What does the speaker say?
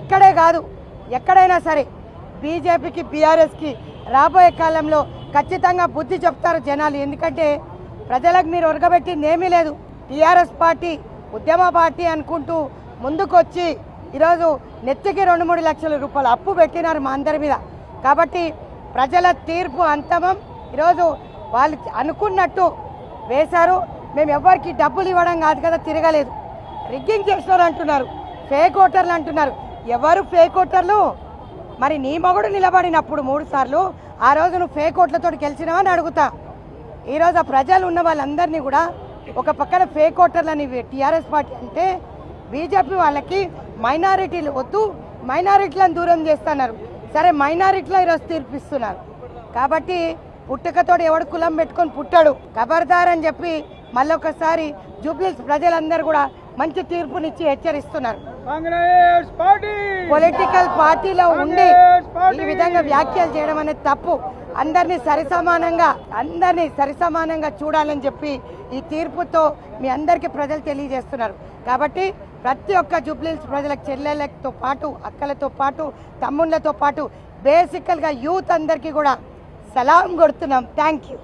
ఇక్కడే కాదు ఎక్కడైనా సరే బీజేపీకి బీఆర్ఎస్కి రాబోయే కాలంలో ఖచ్చితంగా బుద్ధి చెప్తారు జనాలు. ఎందుకంటే ప్రజలకు మీరు ఉరగబెట్టింది ఏమీ లేదు. టీఆర్ఎస్ పార్టీ ఉద్యమ పార్టీ అనుకుంటూ ముందుకొచ్చి ఈరోజు నెత్తికి రెండు మూడు లక్షల రూపాయలు అప్పు పెట్టినారు మా అందరి మీద. కాబట్టి ప్రజల తీర్పు అంతమం. ఈరోజు వాళ్ళు అనుకున్నట్టు వేశారు. మేము ఎవరికి డబ్బులు ఇవ్వడం కాదు కదా తిరగలేదు. రిగ్గింగ్ చేసినారు అంటున్నారు ఫేక్ ఓటర్లు అంటున్నారు. ఎవరు ఫేక్ ఓటర్లు? మరి నీ మొగుడు నిలబడినప్పుడు మూడు సార్లు ఆ రోజు నువ్వు ఫేక్ ఓట్లతో గెలిచినావా అని అడుగుతా. ఈరోజు ఆ ప్రజలు ఉన్న వాళ్ళందరినీ కూడా ఒక పక్కన ఫేక్ ఓటర్లని టీఆర్ఎస్ పార్టీ అంటే బీజేపీ వాళ్ళకి మైనారిటీలు వద్దు మైనారిటీలను దూరం చేస్తున్నారు. సరే మైనారిటీలో ఈరోజు తీర్పిస్తున్నారు కాబట్టి పుట్టుకతోడు ఎవడు కులం పెట్టుకొని పుట్టాడు. ఖబర్దార్ అని చెప్పి మళ్ళొకసారి జూబ్లీస్ ప్రజలందరూ కూడా మంచి తీర్పునిచ్చి హెచ్చరిస్తున్నారు. పొలిటికల్ పార్టీలో ఉండి ఈ విధంగా వ్యాఖ్యలు చేయడం అనేది తప్పు. అందరినీ సరిసమానంగా అందరినీ సరిసమానంగా చూడాలని చెప్పి ఈ తీర్పుతో మీ అందరికీ ప్రజలు తెలియజేస్తున్నారు. కాబట్టి ప్రతి ఒక్క జూబ్లీస్ ప్రజలకు చెల్లెలతో పాటు అక్కలతో పాటు తమ్ముళ్ళతో పాటు బేసికల్గా యూత్ అందరికీ కూడా సలాం కొడుతున్నాం. Thank you.